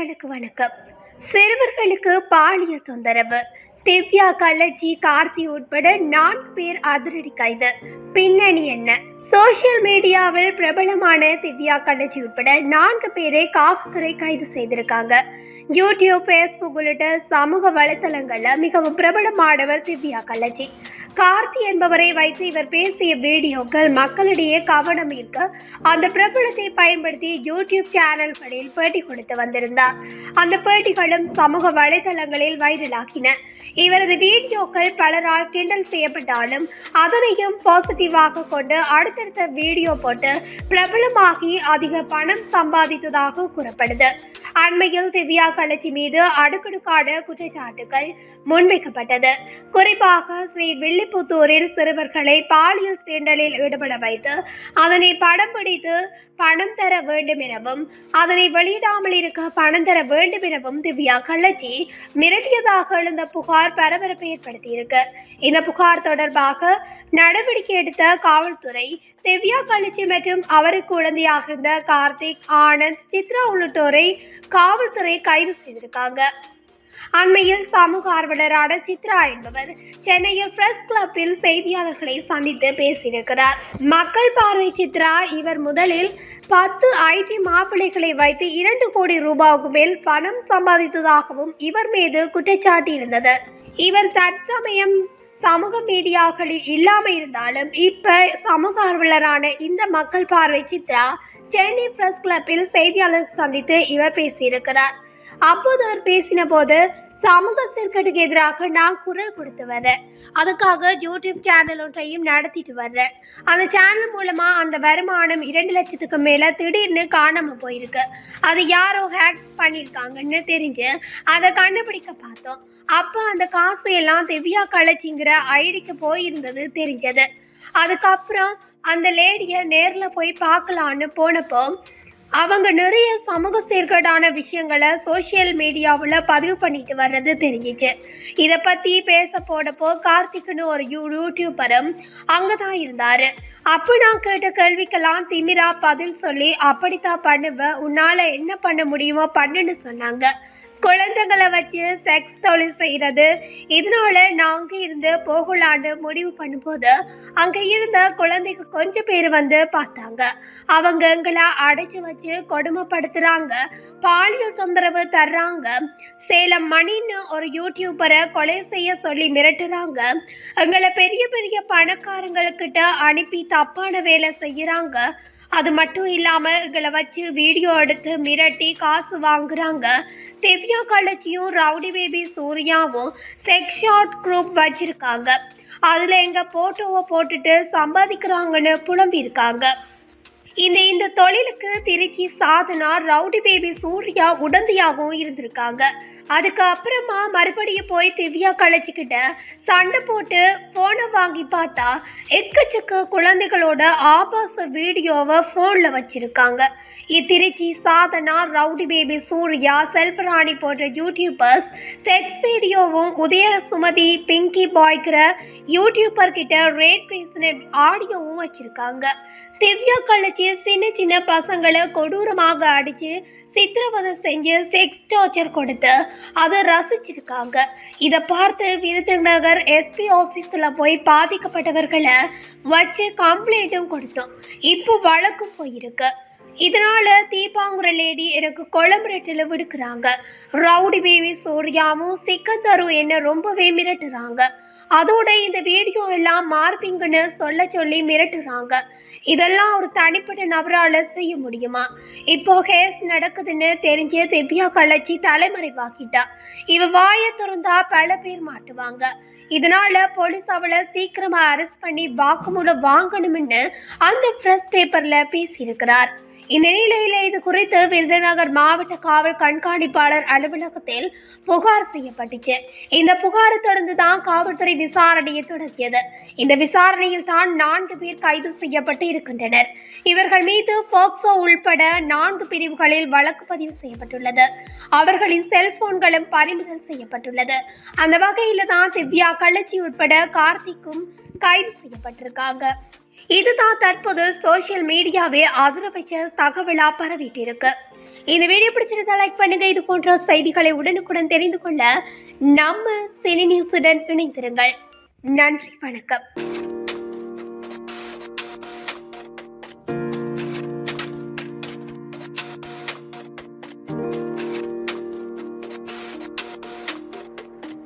நேயர்களுக்கு வணக்கம். சிறுவர்களுக்கு பாலியல் தொந்தரவு. திவ்யா கள்ளச்சி கார்த்தி உட்பட நான்கு பேர் அதிரடி கைது. பின்னணி என்ன? சோஷியல் மீடியாவில் பிரபலமான திவ்யா கள்ளச்சி உட்பட நான்கு பேரை காவல்துறை கைது செய்திருக்காங்க. யூடியூப் ஃபேஸ்புக் உள்ளிட்ட சமூக வலைத்தளங்களில் மிகவும் பிரபலமானவர் திவ்யா கலர்ஜி கார்த்தி என்பவரை வைத்து இவர் பேசிய வீடியோக்கள் மக்களிடையே கவனம் ஈர்க்க அந்த பிரபலத்தை பயன்படுத்தி யூடியூப் சேனல்களில் பேட்டி கொடுத்து வந்திருந்தார். அந்த பேட்டிகளும் சமூக வலைதளங்களில் வைரலாகின. இவரது வீடியோக்கள் பலரால் கிண்டல் செய்யப்பட்டாலும் அதனையும் பாசிட்டிவாக கொண்டு அடுத்தடுத்த வீடியோ போட்டு பிரபலமாகி அதிக பணம் சம்பாதித்ததாக கூறப்படுது. அண்மையில் திவ்யா கலச்சி மீது அடுக்கடுக்கான குற்றச்சாட்டுகள் முன்வைக்கப்பட்டது. குறிப்பாக ஸ்ரீ வில்லி புத்தூரில் சிறுவர்களை பாலியல் சீண்டலில் ஈடுபட வைத்து அதனை படம் பிடித்து பணம் தர வேண்டும் எனவும் அதனை வெளியிடாமல் இருக்க பணம் தர வேண்டும் எனவும் திவ்யா கள்ளச்சி மிரட்டியதாக எழுந்த புகார் பரபரப்பை ஏற்படுத்தியிருக்கு. இந்த புகார் தொடர்பாக நடவடிக்கை எடுத்த காவல்துறை திவ்யா கள்ளச்சி மற்றும் அவருக்கு உடந்தையாக இருந்த கார்த்திக் ஆனந்த் சித்ரா உள்ளிட்டோரை காவல்துறை கைது செய்திருக்காங்க. அண்மையில் சமூக ஆர்வலரான சித்ரா என்பவர் சென்னையில் பிரஸ் கிளப்பில் செய்தியாளர்களை சந்தித்து பேசியிருக்கிறார். மக்கள் பார்வை சித்ரா இவர் முதலில் பத்து ஐடி மாப்பிள்ளைகளை வைத்து இரண்டு கோடி ரூபாய்க்கு மேல் பணம் சம்பாதித்ததாகவும் இவர் மீது குற்றச்சாட்டு இருந்தது. இவர் தற்சமயம் சமூக மீடியாக்களில் இல்லாம இருந்தாலும் இப்ப சமூக ஆர்வலரான இந்த மக்கள் பார்வை சித்ரா சென்னை பிரஸ் கிளப்பில் செய்தியாளர் சந்தித்து இவர் பேசியிருக்கிறார். அப்போது அவர் பேசின போது சமூக சீர்கேட்டுக்கு எதிராக நான் குரல் கொடுத்து வரேன் அதுக்காக யூடியூப் சேனல் ஒன்றையும் நடத்திட்டு வர்றேன் அந்த சேனல் மூலமா அந்த வருமானம் இரண்டு லட்சத்துக்கு மேல திடீர்னு காணாம போயிருக்கு. அது யாரோ ஹேக்ஸ் பண்ணியிருக்காங்கன்னு தெரிஞ்சு அதை கண்டுபிடிக்க பார்த்தோம். அப்போ அந்த காசு எல்லாம் திவ்யா கலைச்சிங்கிற ஐடிக்கு போயிருந்தது தெரிஞ்சது. அதுக்கப்புறம் அந்த லேடியை நேரில் போய் பார்க்கலான்னு போனப்போ அவங்க நிறைய சமூக சீர்கேடான விஷயங்களை சோஷியல் மீடியாவில் பதிவு பண்ணிட்டு வர்றது தெரிஞ்சிச்சு. இதை பற்றி பேச போனப்போ கார்த்திக்னு ஒரு யூ யூடியூபரும் அங்கே தான் இருந்தார். அப்போ நான் கேட்ட கேள்விக்கெல்லாம் திமிரா பதில் சொல்லி அப்படித்தான் பண்ணுவேன் உன்னால் என்ன பண்ண முடியுமோ பண்ணுன்னு சொன்னாங்க. குழந்தைங்களை வச்சு செக்ஸ் தொழில் செய்கிறது இதனால நான் அங்கே இருந்து போகலான்னு முடிவு பண்ணும்போது அங்கே இருந்த குழந்தைக்கு கொஞ்சம் பேர் வந்து பார்த்தாங்க. அவங்க எங்களை அடைச்சி வச்சு கொடுமைப்படுத்துகிறாங்க பாலியல் தொந்தரவு தர்றாங்க. சேலம் மணின்னு ஒரு யூடியூபரை கொலை செய்ய சொல்லி மிரட்டுறாங்க. எங்களை பெரிய பெரிய பணக்காரங்கக்கிட்ட அனுப்பி தப்பான வேலை செய்கிறாங்க அது மட்டும் இல்லாமல் இவங்களை வச்சு வீடியோ எடுத்து மிரட்டி காசு வாங்குறாங்க. திவ்யா கலச்சியும் ரவுடி பேபி சூர்யாவும் செக்ஷாட் குரூப் வச்சிருக்காங்க. அதில் எங்கள் ஃபோட்டோவை போட்டுட்டு சம்பாதிக்கிறாங்கன்னு புலம்பியிருக்காங்க. இந்த இந்த தொழிலுக்கு திருச்சி சாதனா ரவுடி பேபி சூர்யா உடந்தையாகவும் இருந்திருக்காங்க. அதுக்கு அப்புறமா மறுபடியும் போய் திவ்யா கழிச்சுக்கிட்ட சண்டை போட்டு ஃபோனை வாங்கி பார்த்தா எக்கச்சக்க குழந்தைகளோட ஆபாச வீடியோவை ஃபோனில் வச்சுருக்காங்க. இத்திருச்சி சாதனா ரவுடி பேபி சூர்யா செல்வராணி போன்ற யூடியூபர்ஸ் செக்ஸ் வீடியோவும் உதய சுமதி பிங்கி பாய்க்கிற யூடியூபர் கிட்ட ரேட் பேசின ஆடியோவும் வச்சுருக்காங்க. திவ்யா கழிச்சு சின்ன சின்ன பசங்களை கொடூரமாக அடித்து சித்திரவதை செஞ்சு செக்ஸ் டார்ச்சர் கொடுத்து அதை ரசிச்சிருக்காங்க. இதை பார்த்து விருதுநகர் எஸ்பி ஆஃபீஸில் போய் பாதிக்கப்பட்டவர்களை வச்சு கம்ப்ளைண்ட்டும் கொடுத்தோம். இப்போ வழக்கும் போயிருக்கு. இதனால தீபாங்குற லேடி எனக்கு கொலம்பரட்டில் விடுக்கிறாங்க. ரவுடி பேபி சூர்யாவும் சிக்கந்தரும் என்ன ரொம்பவே மிரட்டுறாங்க. அதோட இந்த வீடியோ எல்லாம் மார்பிங்குன்னு சொல்ல சொல்லி மிரட்டுறாங்க. இதெல்லாம் ஒரு தனிப்பட்ட நபரால் செய்ய முடியுமா? இப்போ கேஸ் நடக்குதுன்னு தெரிஞ்ச திவ்யா கலச்சி தலைமறைவாக்கிட்டா. இவ வாயை திறந்தா பல பேர் மாட்டுவாங்க. இதனால போலீஸ் அவளை சீக்கிரமா அரெஸ்ட் பண்ணி வாக்குமூலம் வாங்கணும்னு அந்த பிரஸ் பேப்பர்ல பேசியிருக்கிறார். இந்நிலையில இது குறித்து விருதுநகர் மாவட்ட காவல் கண்காணிப்பாளர் அலுவலகத்தில் புகார் செய்யப்பட்டுச்சு. இந்த புகாரை தொடர்ந்து தான் காவல்துறை விசாரணையை தொடங்கியது. இந்த விசாரணையில் தான் நான்கு பேர் கைது செய்யப்பட்டு இருக்கின்றனர். இவர்கள் மீது போக்சோ உள்பட நான்கு பிரிவுகளில் வழக்கு பதிவு செய்யப்பட்டுள்ளது. அவர்களின் செல்போன்களும் பறிமுதல் செய்யப்பட்டுள்ளது. அந்த வகையில தான் திவ்யா கள்ளச்சி உட்பட கார்த்திக்கும் கைது செய்யப்பட்டிருக்காங்க. இதுதான் தற்போது சோஷியல் மீடியாவே அதிர தகவலாக தகவலா பரவிட்டு இருக்கு இந்த வீடியோ பிடிச்சிருந்தா லைக் பண்ணுங்க. இது போன்ற செய்திகளை உடனுக்குடன் தெரிந்து கொள்ள நம்ம சினி நியூஸுடன் இணைந்திருங்கள். நன்றி வணக்கம்.